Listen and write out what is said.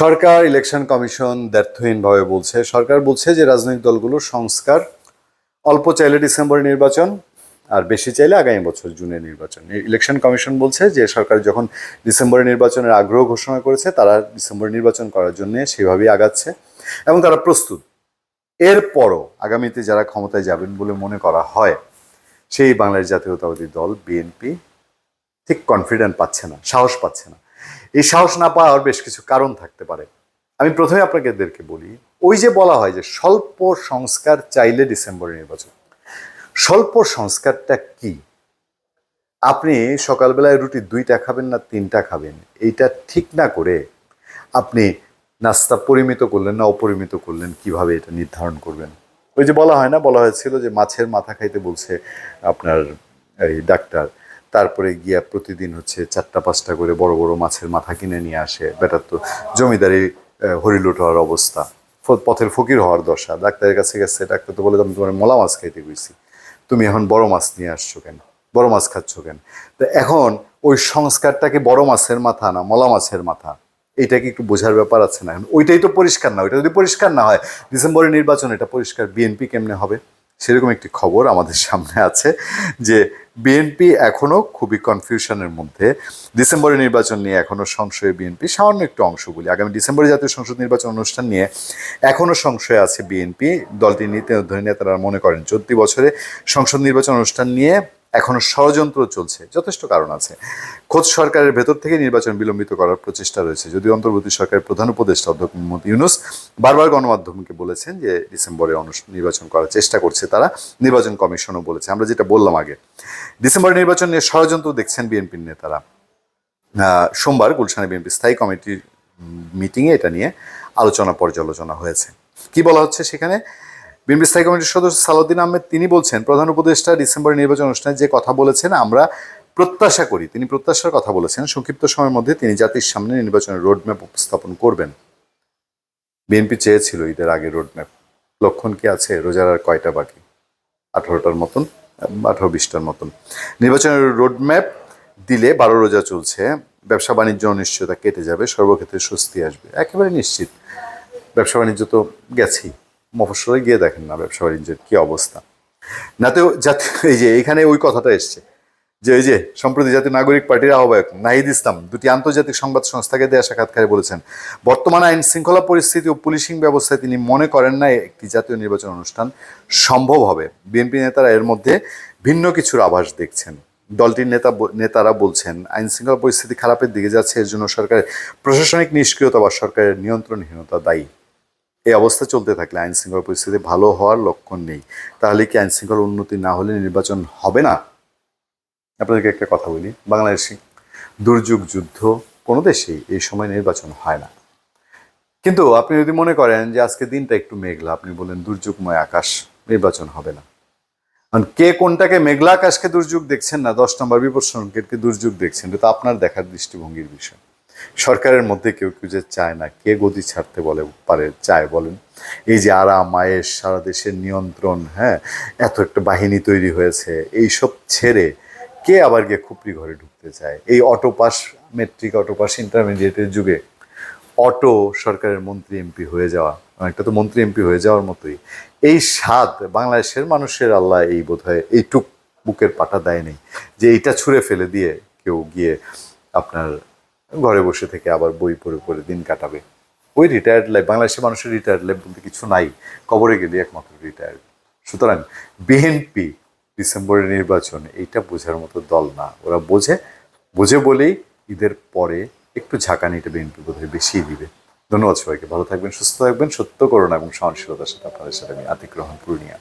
সরকার election commission দ্ব্যর্থহীনভাবে বলছে। সরকার বলছে যে রাজনৈতিক দলগুলোর সংস্কার অল্প চাইলে ডিসেম্বরে নির্বাচন, আর বেশি চাইলে আগামী বছর জুনে নির্বাচন। ইলেকশন কমিশন বলছে যে সরকার যখন ডিসেম্বরে নির্বাচনের আগ্রহ ঘোষণা করেছে, তারা ডিসেম্বরে নির্বাচন করার জন্য সেভাবেই আগাচ্ছে এবং তারা প্রস্তুত। এরপরও আগামীতে যারা ক্ষমতায় যাবেন বলে মনে করা হয়, সেই বাংলাদেশ জাতীয়তাবাদী দল, বিএনপি, ঠিক কনফিডেন্ট পাচ্ছে না, সাহস পাচ্ছে না। এই সাহস না পাওয়ার বেশ কিছু কারণ থাকতে পারে। আমি প্রথমে আপনাকে এদেরকে বলি, ওই যে বলা হয় যে স্বল্প সংস্কার চাইলে ডিসেম্বরে নির্বাচন। স্বল্প সংস্কারটা কি? আপনি সকালবেলায় রুটি দুইটা খাবেন না তিনটা খাবেন, এইটা ঠিক না করে আপনি নাস্তা পরিমিত করলেন না অপরিমিত করলেন, কীভাবে এটা নির্ধারণ করবেন? ওই যে বলা হয় না, বলা হয়েছিল যে মাছের মাথা খাইতে বলছে আপনার এই ডাক্তার তারপরে গিয়া প্রতিদিন হচ্ছে চারটা, পাঁচটা করে বড় বড় মাছের মাথা কিনে নিয়ে আসে। বেটার তো জমিদারি হরিলুট হওয়ার অবস্থা। পথের ফকির হওয়ার দশা। ডাক্তারের কাছে গেছে, ডাক্তার তো বলে, আমি তোমার মলা মাছ খাইতে গেছি তুমি এখন বড় মাছ নিয়ে আসছো কেন? বড় মাছ খাচ্ছ কেন? তো এখন ওই সংস্কারটাকে বড় মাছের মাথা না, মলা মাছের মাথা এটা কি একটু বোঝার ব্যাপার আছে না? এখন ওইটাই তো পরিষ্কার না, ওইটা যদি পরিষ্কার না হয়, ডিসেম্বরের নির্বাচন, এটা পরিষ্কার। বিএনপি কেমনে হবে? সেরকম একটি খবর আমাদের সামনে আছে যে বিএনপি এখনও খুবই কনফিউশনের মধ্যে। ডিসেম্বরের নির্বাচন নিয়ে এখনও সংশয়ে বিএনপি, সামান্য একটু অংশগুলি। আগামী ডিসেম্বরে জাতীয় সংসদ নির্বাচন অনুষ্ঠান নিয়ে এখনও সংশয়ে আছে বিএনপি। দলটির নীতি নেতারা মনে করেন চলতি বছরে সংসদ নির্বাচন অনুষ্ঠান নিয়ে এখনও ষড়যন্ত্র চলছে। যথেষ্ট কারণ আছে। খোদ সরকারের ভেতর থেকে নির্বাচন বিলম্বিত করার প্রচেষ্টা রয়েছে। যদিও অন্তর্বর্তী সরকারের প্রধান উপদেষ্টা অধ্যক্ষ মোহাম্মদ ইউনুস বারবার গণমাধ্যমকে বলেছেন যে ডিসেম্বরে নির্বাচন করার চেষ্টা করছে তারা, নির্বাচন কমিশনও বলেছে। আমরা যেটা বললাম আগে, ডিসেম্বরে নির্বাচন নিয়ে ষড়যন্ত্র দেখছেন বিএনপির নেতারা। সোমবার গুলশানে বিএনপি স্থায়ী কমিটির মিটিংয়ে এটা নিয়ে আলোচনা পর্যালোচনা হয়েছে। কি বলা হচ্ছে সেখানে? বিএনপি স্থায়ী কমিটির সদস্য সালাউদ্দিন আহমেদ, তিনি বলছেন, প্রধান উপদেষ্টা ডিসেম্বরের নির্বাচন অনুষ্ঠানে যে কথা বলেছেন, আমরা প্রত্যাশা করি। তিনি প্রত্যাশার কথা বলেছেন, সংক্ষিপ্ত সময়ের মধ্যে তিনি জাতির সামনে নির্বাচনের রোডম্যাপ উপস্থাপন করবেন। বিএনপি চেয়েছিল ঈদের আগে রোডম্যাপ। লক্ষণ কি আছে? রোজার আর কয়টা বাকি? আঠারোটার মতন, আঠারো বিশটার মতন। নির্বাচনের রোডম্যাপ দিলে বারো রোজা চলছে, ব্যবসা বাণিজ্য অনিশ্চয়তা কেটে যাবে, সর্বক্ষেত্রে স্বস্তি আসবে। একেবারে নিশ্চিত। ব্যবসা বাণিজ্য তো গেছেই। মফস্বলে গিয়ে দেখেন না ব্যবসা বাণিজ্যের কী অবস্থা। নাতেও জাতীয় এই যে এখানে ওই কথাটা এসছে যে এই যে সম্প্রতি জাতীয় নাগরিক পার্টির আহ্বায়ক নাহিদ ইসলাম দুটি আন্তর্জাতিক সংবাদ সংস্থাকে দেয়া সাক্ষাৎকারে বলেছেন, বর্তমান আইন শৃঙ্খলা পরিস্থিতি ও পুলিশিং ব্যবস্থায় তিনি মনে করেন না একটি জাতীয় নির্বাচন অনুষ্ঠান সম্ভব হবে। বিএনপি নেতারা এর মধ্যে ভিন্ন কিছুর আভাস দেখছেন। দলটির নেতা নেতারা বলছেন, আইন শৃঙ্খলা পরিস্থিতি খারাপের দিকে যাচ্ছে, এর জন্য সরকারের প্রশাসনিক নিষ্ক্রিয়তা বা সরকারের নিয়ন্ত্রণহীনতা দায়ী। এই অবস্থা চলতে থাকলে আইন শৃঙ্খলা পরিস্থিতি ভালো হওয়ার লক্ষণ নেই। তাহলে কি আইন শৃঙ্খলা উন্নতি না হলে নির্বাচন হবে না? আপনাদেরকে একটা কথা বলি, বাংলাদেশে দুর্যোগ, যুদ্ধ কোনো দেশেই এই সময় নির্বাচন হয় না। কিন্তু আপনি যদি মনে করেন যে আজকে দিনটা একটু মেঘলা, আপনি বলেন দুর্যোগময় আকাশ, নির্বাচন হবে না। কারণ কে কোনটাকে মেঘলা আকাশকে দুর্যোগ দেখছেন না, দশ নম্বর বিপদ সংকেতকে দুর্যোগ দেখছেন, এটা আপনার দেখার দৃষ্টিভঙ্গির বিষয়। সরকারের মধ্যে কেউ কেউ যে চায় না, কে গতি ছাড়তে বলে, পারে, চায় বলেন। এই যে আরাম আয়েস সারা দেশের নিয়ন্ত্রণ হ্যাঁ এত একটা বাহিনী তৈরি হয়েছে এইসব ছেড়ে কে আবার গিয়ে খুপড়ি ঘরে ঢুকতে চায়? এই auto pass, matric auto pass ইন্টারমিডিয়েটের যুগে অটো সরকারের মন্ত্রী এমপি হয়ে যাওয়া একটা তো মন্ত্রী এমপি হয়ে যাওয়ার মতোই। এই স্বাদ বাংলাদেশের মানুষের আল্লাহ এই বোধ বোধহয় এইটুক বুকের পাটা দেয় নেই যে এইটা ছুঁড়ে ফেলে দিয়ে কেউ গিয়ে আপনার ঘরে বসে থেকে আবার বই পড়ে পড়ে দিন কাটাবে। ওই রিটায়ার্ড লাইফ বাংলাদেশের মানুষের রিটায়ার্ড লাইফ বলতে কিছু নাই। কবরে গেলে একমাত্র রিটায়ার্ড সুতরাং বিএনপি ডিসেম্বরের নির্বাচন, এইটা বোঝার মতো দল না। ওরা বোঝে বোঝে বলেই ঈদের পরে একটু ঝাঁকানিটা বিএনপি বোধহয় বেশিই দিবে। ধন্যবাদ সবাইকে, ভালো থাকবেন, সুস্থ থাকবেন, সত্য করুন এবং সহনশীলতার সাথে আপনাদের সাথে আমি আতিক রহমান পূর্ণিয়া।